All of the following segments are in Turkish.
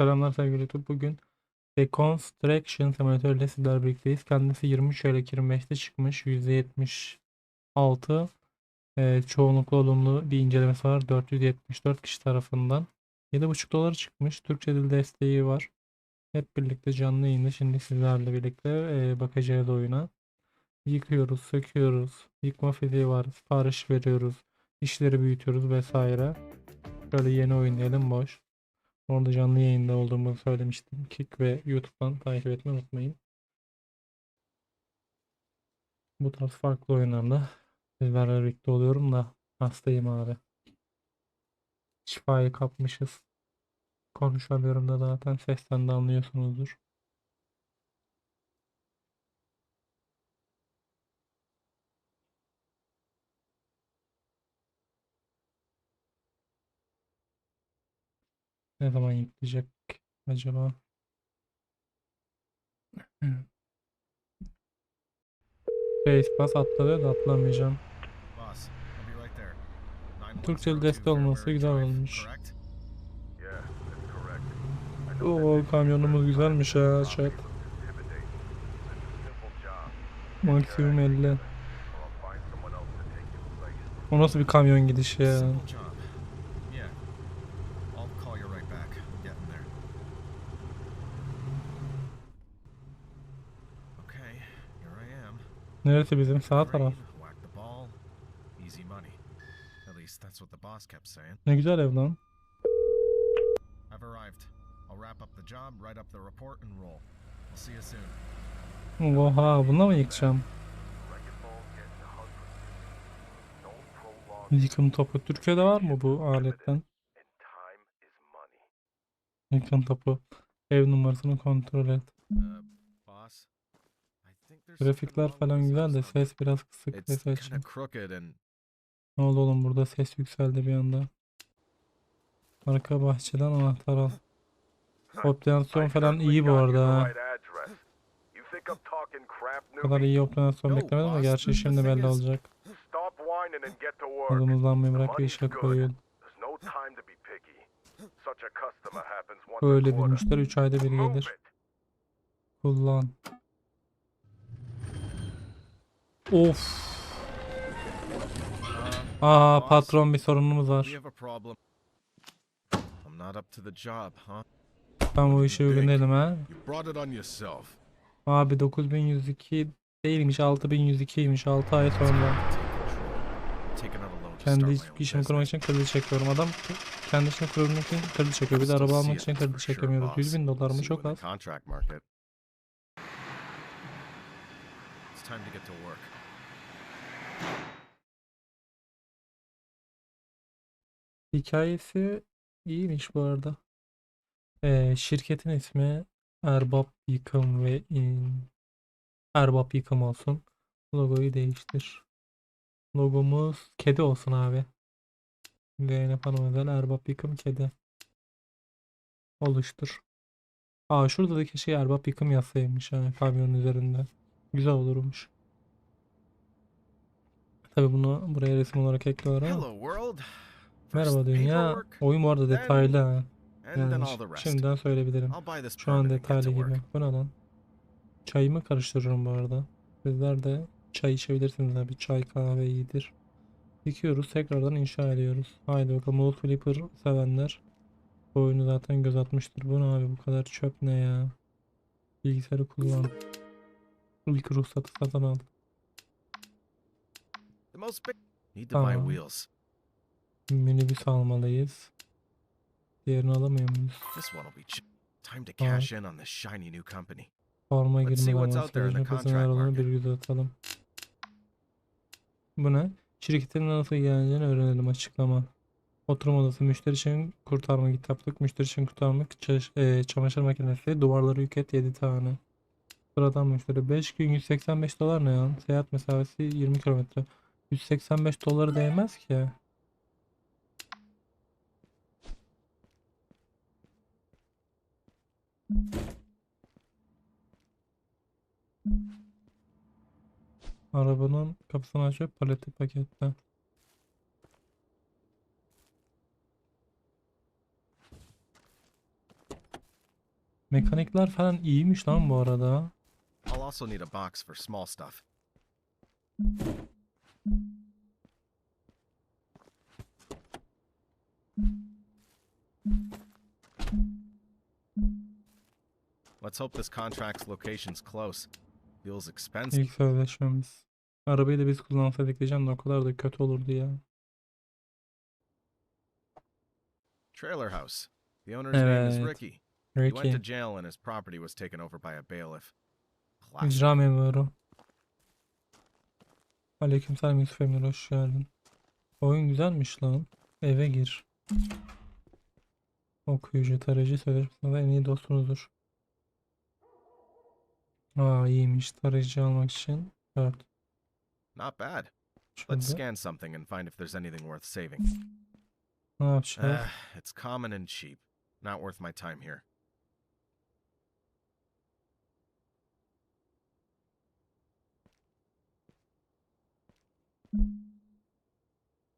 Selamlar sevgili YouTube. Bugün Deconstruction Simulator ile sizlerle birlikteyiz. Kendisi 23 Aralık 25'te çıkmış. %76 e, çoğunlukla olumlu bir incelemesi var. 474 kişi tarafından. 7,5 dolara çıkmış. Türkçe dil desteği var. Hep birlikte canlı yayında şimdi sizlerle birlikte e, bakacağız oyuna. Yıkıyoruz, söküyoruz. Yıkma fiziği var. Sipariş veriyoruz. işleri büyütüyoruz vesaire. Şöyle yeni oyun diyelim boş. Orada canlı yayında olduğumu söylemiştim. Kick ve YouTube'dan takip etmeyi unutmayın. Bu tarz farklı oyunlarda sizlerle birlikte oluyorum da hastayım abi. Şifayı kapmışız. Konuşamıyorum da zaten sesten de anlıyorsunuzdur. Ne zaman yükleyecek acaba? Spacepass atladı da atlamayacağım. Türkçeli 9102 deste olması güzel olmuş. Oo kamyonumuz güzelmiş ha chat. Maksimum 50. Or I'll find someone else to take your place. O nasıl bir kamyon gidişi ya? Neresi bizim sağ taraf? Ne güzel ev lan. Oha bununla mı yıkacağım? Yıkım topu. Türkiye'de var mı bu aletten? Yıkım topu. Ev numarasını kontrol et. Uh, boss. I think there's something Grafikler falan güzel de ses biraz kısık crooked and Ne oldu oğlum burada ses yükseldi bir anda. Arka bahçeden anahtar al. Optimizasyon falan iyi bu arada ha. Bu kadar iyi optimizasyon beklemedim ama gerçi şimdi belli olacak. Adımızlanmayı bırak ve money's işe good. koyun. There's no time to be picky. Such a customer happens once a Öyle bir müşteri 3 ayda bir gelir. Kullan. Of. Aa patron bir sorunumuz var. Ben bu işe uygun değilim ha. Abi 9102 değilmiş 6102'ymiş 6 ay sonra. Kendi işimi kurmak için kredi çekiyorum. Adam kendi işini kurabilmek için kredi çekiyor. Bir de araba almak için kredi çekemiyoruz. boss. 100 bin dolar mı çok az. the contract market. It's time to get to work. Hikayesi iyiymiş bu arada. Ee, şirketin ismi Erbap Yıkım ve İn... Erbap Yıkım olsun. Logoyu değiştir. Logomuz kedi olsun abi. Zeynep Hanım özel Erbap Yıkım kedi. Oluştur. Aa şurada da keşke Erbap Yıkım yazsaymış ha kamyonun üzerinde. Güzel olurmuş. Tabi bunu buraya resim olarak ekliyorum. ama. Merhaba dünya. Oyun bu arada detaylı ha. Yani şimdiden söyleyebilirim. Şu an detaylı gibi. Bu ne lan? Çayımı karıştırıyorum bu arada. Sizler de çay içebilirsiniz abi. Çay kahve iyidir. Yıkıyoruz. Tekrardan inşa ediyoruz. Haydi bakalım. Old Flipper sevenler. Bu oyunu zaten göz atmıştır. Bu ne abi? Bu kadar çöp ne ya? Bilgisayarı kullan. İlk ruhsatı satın al. The most big need to buy Tamam. Minibüs almalıyız. Diğerini alamıyor muyuz? This one will be cheap. Time to cash in on this shiny new company. Forma girmeden bir yüze atalım. Bu ne? Şirketin nasıl geleceğini öğrenelim açıklama. Oturma odası müşteri için kurtarma git yaptık. Müşteri için kurtarmak e, çamaşır makinesi duvarları yüket 7 tane. Sıradan müşteri 5 gün 185 dolar ne ya? Seyahat mesafesi 20 kilometre. 185 doları değmez ki. Arabanın kapısını açıp paleti paketle. Mekanikler falan iyiymiş lan bu arada. I'll also need a box for small stuff. Let's hope this contract's location's close. Feels expensive. İlk sözleşmemiz. Arabayı da biz kullansaydık diyeceğim de o kadar da kötü olurdu ya. Trailer house. The owner's name is Evet. Ricky. He went to jail and his property was taken over by a bailiff. Classic. İcra memuru. Aleykümselam Yusuf Emir hoş geldin. Oyun güzelmiş lan. Eve gir. Okuyucu, tarayıcı sözleşmesinde en iyi dostunuzdur. Aa iyiymiş. Tarayıcı almak için 4. Not bad. Let's scan something and find if there's anything worth saving. Ne yapacağız? Ah, it's common and cheap. Not worth my time here.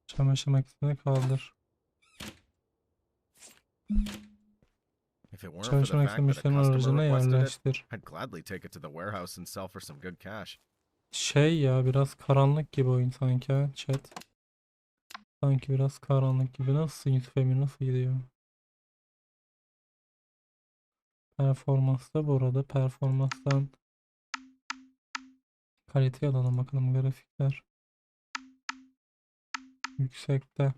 Çamaşır makinesini kaldır. If it weren't for Çamaşır the fact makinesini that a müşterinin customer aracına requested it, yerleştir. I'd gladly take it to the warehouse and sell for some good cash. Şey ya biraz karanlık gibi oyun sanki ha chat. Sanki biraz karanlık gibi. Nasılsın Yusuf Emir nasıl gidiyor? Performansta bu arada performanstan kaliteyi alalım bakalım grafikler. Yüksekte.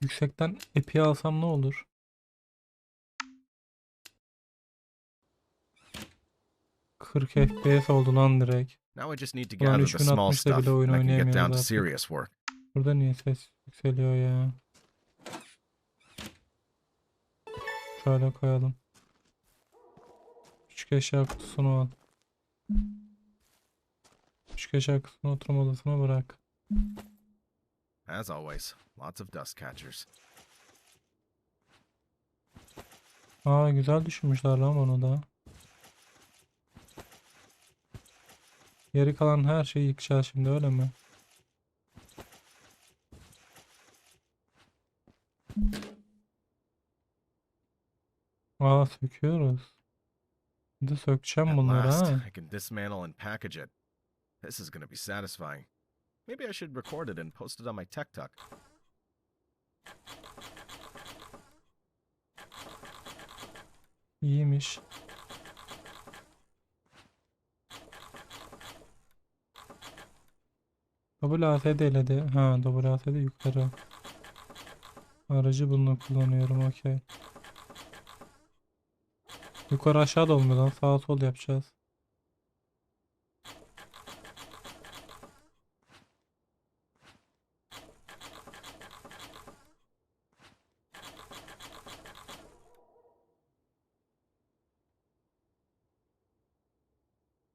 Yüksekten epi alsam ne olur? ...40 FPS oldu lan direkt. Now I just need to gather the small 3060'da stuff bile oyun and I can get oynayamıyoruz down to artık. serious work. Burada niye ses yükseliyor ya? Şöyle koyalım. Küçük eşya kutusunu al. Küçük eşya kutusunu oturma odasına bırak. As always, lots of dust catchers. Aa güzel düşünmüşler lan onu da. Geri kalan her şeyi yıkacağız şimdi öyle mi? Aa söküyoruz. Bir de sökeceğim bunları ha. This is going to be satisfying. Maybe I should record it and post it on my tech talk. İyiymiş. WASD eledi. Ha WASD yukarı. Aracı bununla kullanıyorum okey. Yukarı aşağı da olmuyor lan. Sağa sol yapacağız.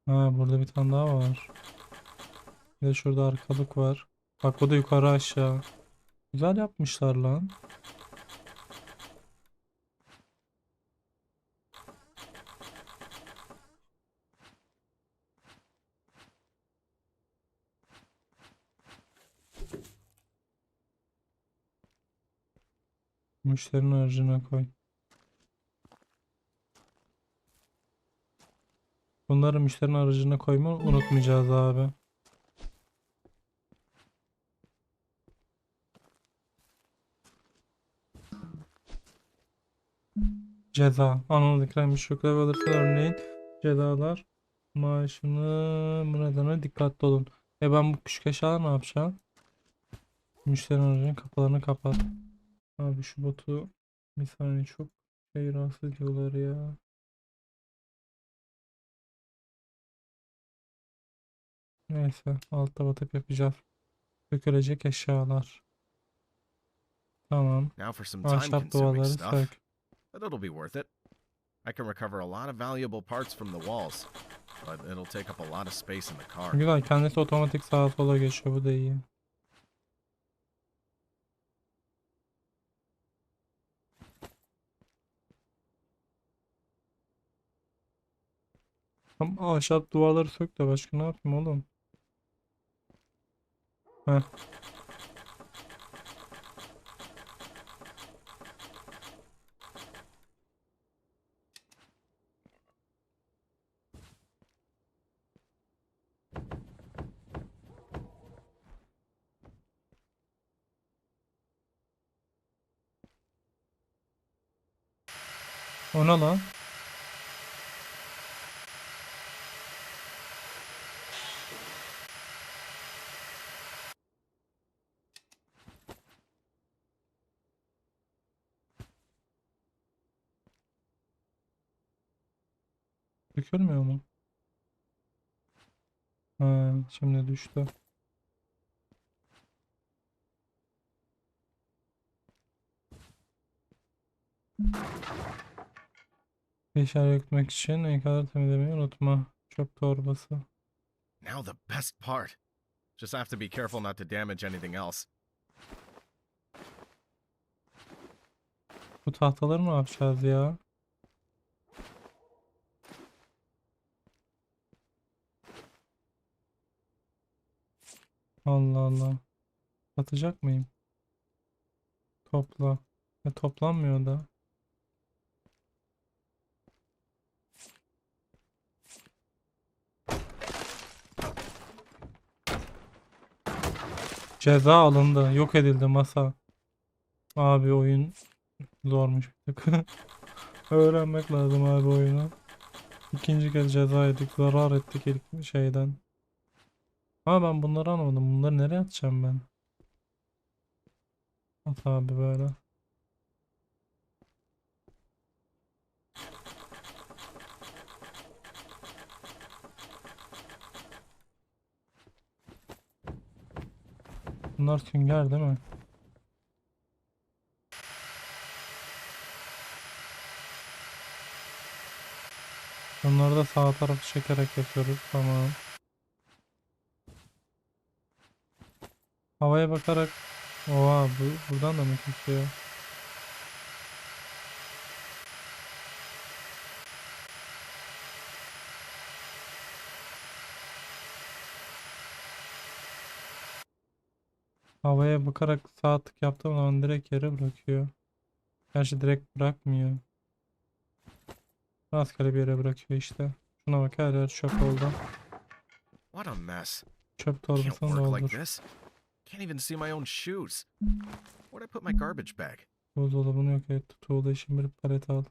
Ha burada bir tane daha var. Bir de şurada arkalık var. Bak bu da yukarı aşağı. Güzel yapmışlar lan. Müşterinin aracına koy. Bunları müşterinin aracına koyma unutmayacağız abi. Ceza. Anladıklarmış yok alırsa örneğin cezalar maaşını bu nedenle dikkatli olun. E ben bu küçük eşyalar ne yapacağım? Müşterinin aracının kapılarını kapat. Abi şu botu bir saniye çok şey rahatsız ediyorlar ya. Neyse altta batıp yapacağız. Dökülecek eşyalar. Tamam. Now for some time Ahşap consuming duvarları stuff, sök. but it'll be worth it. I can recover a lot of valuable parts from the walls, but it'll take up a lot of space in the car. Güzel kendisi otomatik sağa sola geçiyor bu da iyi. Ama ahşap duvarları sök de başka ne yapayım oğlum? Heh. O ne lan? Dökülmüyor mu? Ha, şimdi düştü. Beşer ekmek için ne kadar temizlemeyi unutma. Çöp torbası. Now the best part. Just have to be careful not to damage anything else. Bu tahtaları ne yapacağız ya? Allah Allah. Satacak mıyım? Topla. E, toplanmıyor da. Ceza alındı. Yok edildi masa. Abi oyun zormuş. Öğrenmek lazım abi oyunu. İkinci kez ceza yedik. Zarar ettik ilk şeyden. Ama ben bunları anlamadım. Bunları nereye atacağım ben? At abi böyle. Bunlar sünger değil mi? Bunları da sağ tarafı çekerek yapıyoruz. Tamam. Havaya bakarak Oha bu buradan da mı kesiyor? Havaya bakarak sağ tık yaptığım zaman direkt yere bırakıyor. Gerçi direkt bırakmıyor. Rastgele bir yere bırakıyor işte. Şuna bak her yer çöp oldu. What a mess. Çöp torbasını doldur. Can't even see my own shoes. Where'd I put my garbage bag? Buzdolabını yok et. Tuğla işin bir palet al.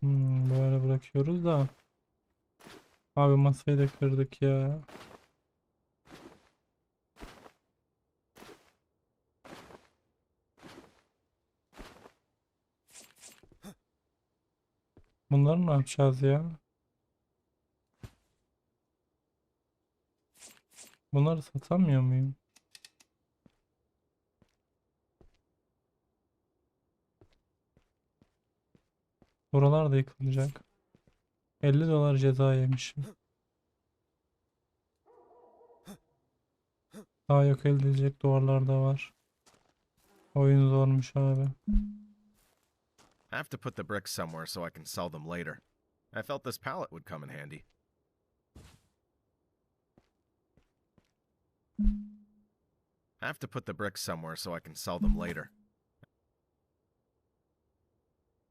Hmm, böyle bırakıyoruz da. Abi masayı da kırdık ya. Bunları ne yapacağız ya? Bunları satamıyor muyum? Buralar da yıkılacak. 50 dolar ceza yemişim. Daha yok elde edilecek duvarlar da var. Oyun zormuş abi. I have to put the bricks somewhere so I can sell them later. I felt this pallet would come in handy. I have to put the bricks somewhere so I can sell them later.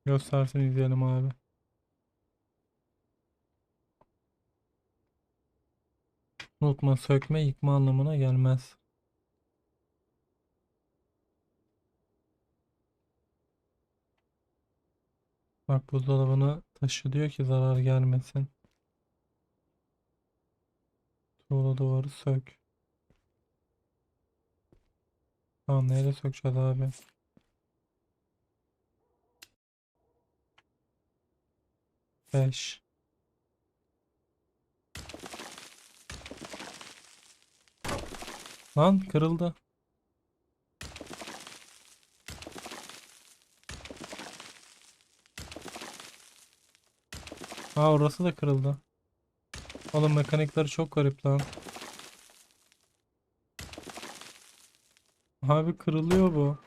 Göstersin izleyelim abi. Unutma sökme yıkma anlamına gelmez. Bak buzdolabını taşı diyor ki zarar gelmesin. Tuğla duvarı sök. Tamam neyle sökeceğiz abi? Beş. Lan kırıldı. Aa orası da kırıldı. Oğlum mekanikleri çok garip lan. Abi kırılıyor bu.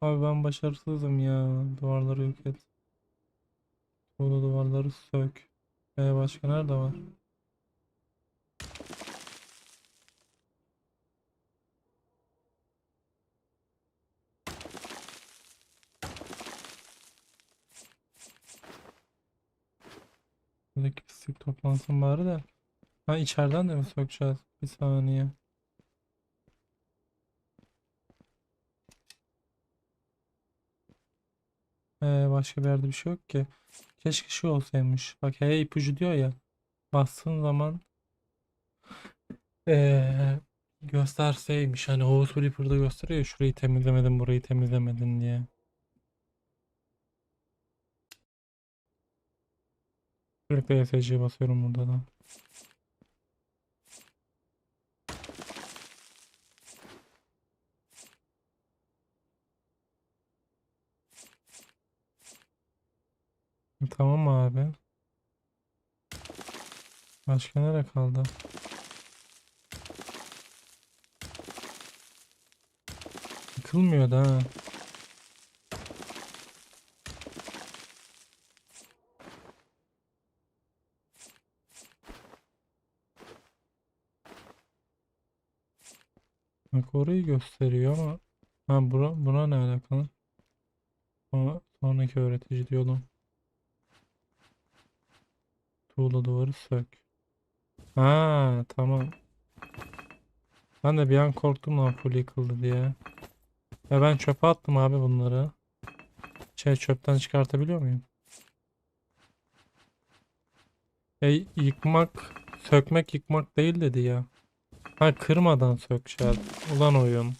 Abi ben başarısızım ya. Duvarları yok et. Tuğla duvarları sök. Ee başka nerede var? Buradaki pislik toplansın bari de. Ha içeriden de mi sökeceğiz? Bir saniye. Ee, başka bir yerde bir şey yok ki. Keşke şey olsaymış. Bak H ipucu diyor ya. Bastığın zaman ee, gösterseymiş. Hani House Flipper'da gösteriyor şurayı temizlemedin burayı temizlemedin diye. Sürekli ESC'ye basıyorum burada da. Tamam abi. Başka nere kaldı? Yıkılmıyor da ha. Bak orayı gösteriyor ama ha bura, buna ne alakalı? Sonra, sonraki öğretici diyordum. Tuğla duvarı sök. Ha tamam. Ben de bir an korktum lan full yıkıldı diye. Ya ben çöpe attım abi bunları. Şey çöpten çıkartabiliyor muyum? E yıkmak, sökmek yıkmak değil dedi ya. Ha kırmadan sök şart. Ulan oyun.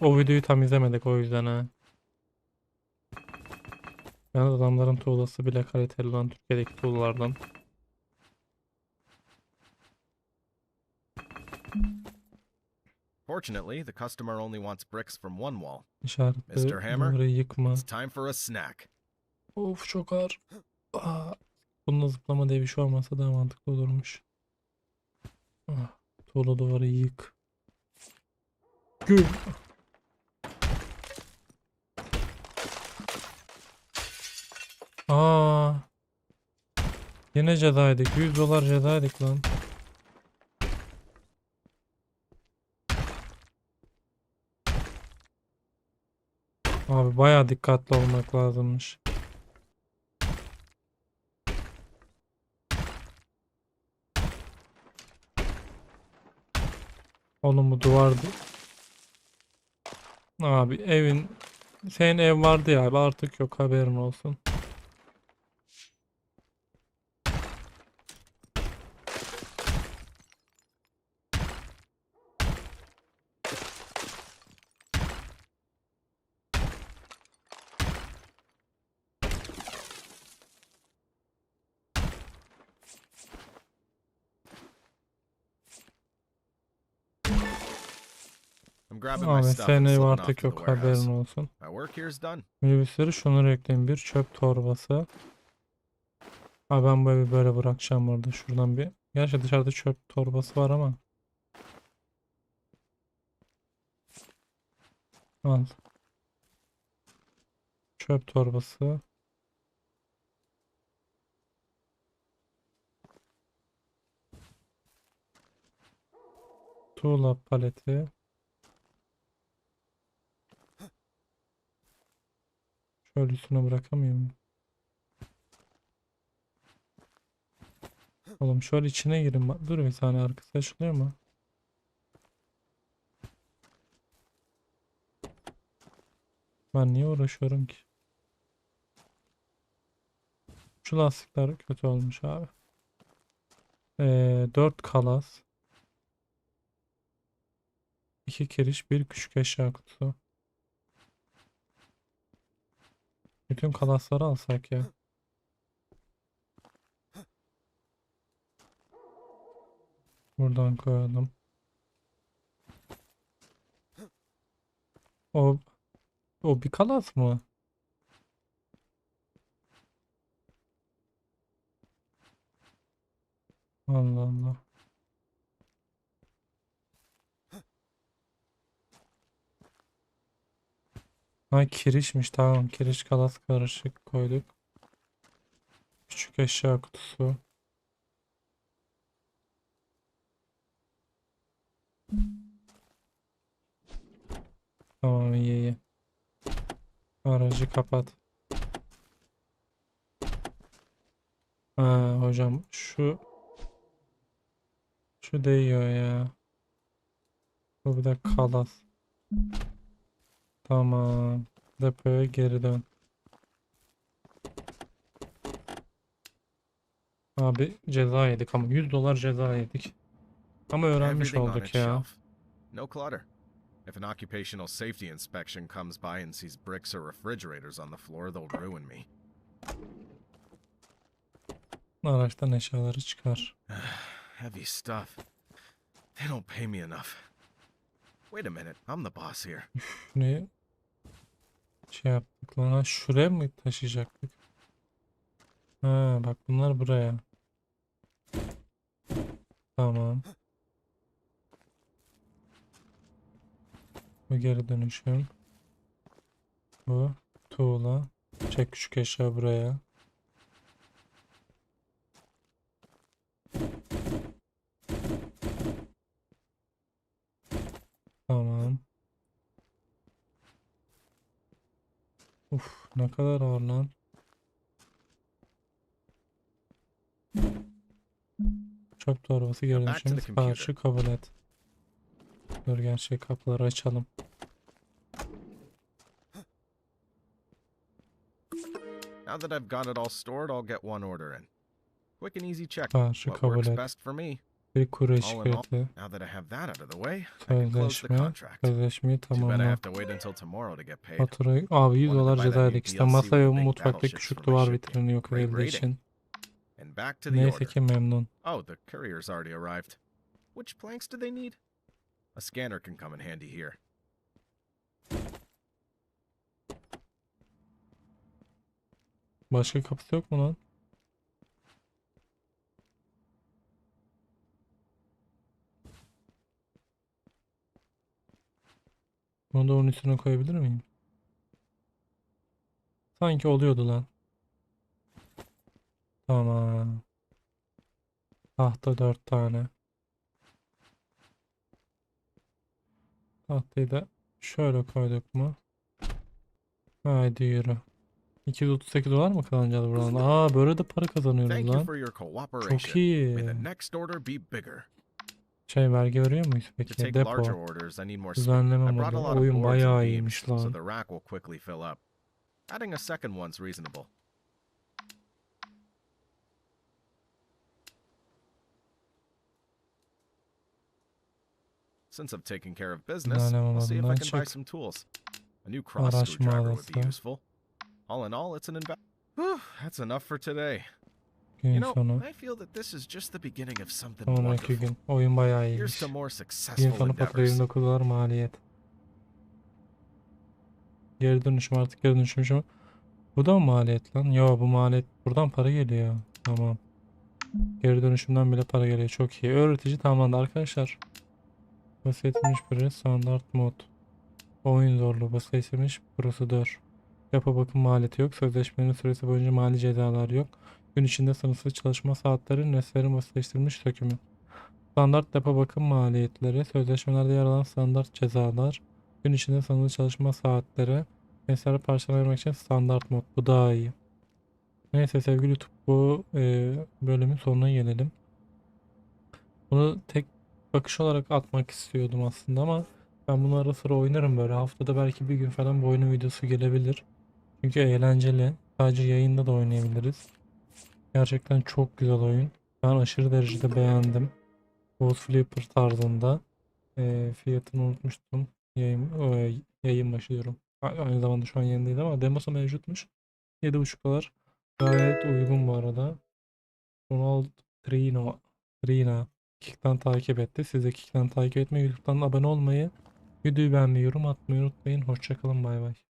O videoyu tam izlemedik o yüzden ha. Yani adamların tuğlası bile kaliteli lan Türkiye'deki tuğlalardan. Fortunately, the customer only wants bricks from one wall. İşaretli Mr. Hammer? yıkma. It's time for a snack. Of çok ağır. Aa, bununla zıplama diye bir şey olmasa daha mantıklı olurmuş. Ah, tuğla duvarı yık. Gül. Aa. Yine cezaydık. 100 dolar cezaydık lan. Abi bayağı dikkatli olmak lazımmış. Oğlum bu duvardı. Abi evin senin ev vardı ya abi artık yok haberin olsun. Abi off artık yok haberin olsun. Minibüsleri şunları ekleyin. Bir çöp torbası. Ha ben bu evi böyle bırakacağım orada. Şuradan bir. Gerçi dışarıda çöp torbası var ama. Al. Çöp torbası. Tuğla paleti. Şöyle üstüne bırakamıyor muyum? Oğlum şöyle içine girin. Dur bir saniye arkası açılıyor mu? Ben niye uğraşıyorum ki? Şu lastikler kötü olmuş abi. Ee, 4 kalas. 2 kiriş, bir küçük eşya kutusu. Bütün kalasları alsak ya. Buradan koyalım. O o bir kalas mı? Allah Allah. Ha kirişmiş tamam kiriş kalas karışık koyduk. Küçük eşya kutusu. Tamam iyi iyi. Aracı kapat. Ha hocam şu şu değiyor ya. Bu bir de kalas. Tamam. Depoya geri dön. Abi ceza yedik ama 100 dolar ceza yedik. Ama öğrenmiş olduk ya. No clutter. If an occupational safety inspection comes by and sees bricks or refrigerators on the floor, they'll ruin me. Araçtan eşyaları çıkar. Heavy stuff. They don't pay me enough. Wait a minute, I'm the boss here. Ne şey yaptık lan? Şuraya mı taşıyacaktık? Ha bak bunlar buraya. Tamam. Bu geri dönüşüm. Bu tuğla. Çek küçük eşya buraya. Tamam. Uf ne kadar ağır lan. Çöp torbası computer. siparişi kabul et. Dur gerçek kapıları açalım. Now that I've got it all stored, I'll get one order in. Quick and easy check. Siparişi What works best for me. Bir all, şikayeti. Sözleşme. Sözleşmeyi tamamla. Faturayı... Abi 100 Wanted to dolar ceza. İşte masa ve mutfakta küçük duvar vitrini yok edildiği için. Neyse ki memnun. Oh, the courier's already arrived. Which planks do they need? A scanner can come in handy here. Başka kapısı yok mu lan? Bunu da onun üstüne koyabilir miyim? Sanki oluyordu lan. Tamam. Tahta dört tane. Tahtayı da şöyle koyduk mu? Haydi yürü. 238 dolar mı kazanacağız buradan? Aa böyle de para kazanıyoruz lan. Çok iyi. Şey vergi veriyor muyuz To peki? take larger Depo. orders, I need more space. Düzenleme I brought a lot of Oyun boards and bayağı beams, iyiymiş so lan. the rack will quickly fill up. Adding a second one's reasonable. Since I've taken care of business, Düzenleme I'll see if I modundan can buy çık. some tools. A new cross Araç screwdriver would be useful. All in all, it's an invest. That's enough for today. Gün You know, sonu. I feel that this is just the beginning of something Sonraki gün. Oyun bayağı iyiymiş. Gün sonu endeavors. 29 dolar maliyet. Geri dönüşüm artık geri dönüşüm. Bu da mı maliyet lan? Yo bu maliyet. Buradan para geliyor. Tamam. Geri dönüşümden bile para geliyor. Çok iyi. Öğretici tamamlandı arkadaşlar. Basitleşmiş bir standart mod. Oyun zorluğu basitleşmiş prosedür. Yapı bakım maliyeti yok. Sözleşmenin süresi boyunca mali cezalar yok. Gün içinde sınırsız çalışma saatleri, nesnelerin basitleştirilmiş sökümü. Standart depo bakım maliyetleri, sözleşmelerde yer alan standart cezalar, gün içinde sınırlı çalışma saatleri, nesneleri parçalamak için standart mod. Bu daha iyi. Neyse sevgili YouTube bu e, bölümün sonuna gelelim. Bunu tek bakış olarak atmak istiyordum aslında ama ben bunu ara sıra oynarım böyle. Haftada belki bir gün falan bu oyunun videosu gelebilir. Çünkü eğlenceli. Sadece yayında da oynayabiliriz. Gerçekten çok güzel oyun. Ben aşırı derecede beğendim. Ghost Flipper tarzında. Ee, fiyatını unutmuştum. Yayın, e, yayın başı Aynı zamanda şu an yayındaydı ama demosu mevcutmuş. 7,5 dolar. Gayet uygun bu arada. Ronald Trino. Trina. Kick'ten takip etti. Siz de Kick'ten takip etmeyi, YouTube'dan abone olmayı, videoyu beğenmeyi, yorum atmayı unutmayın. Hoşçakalın. Bay bay.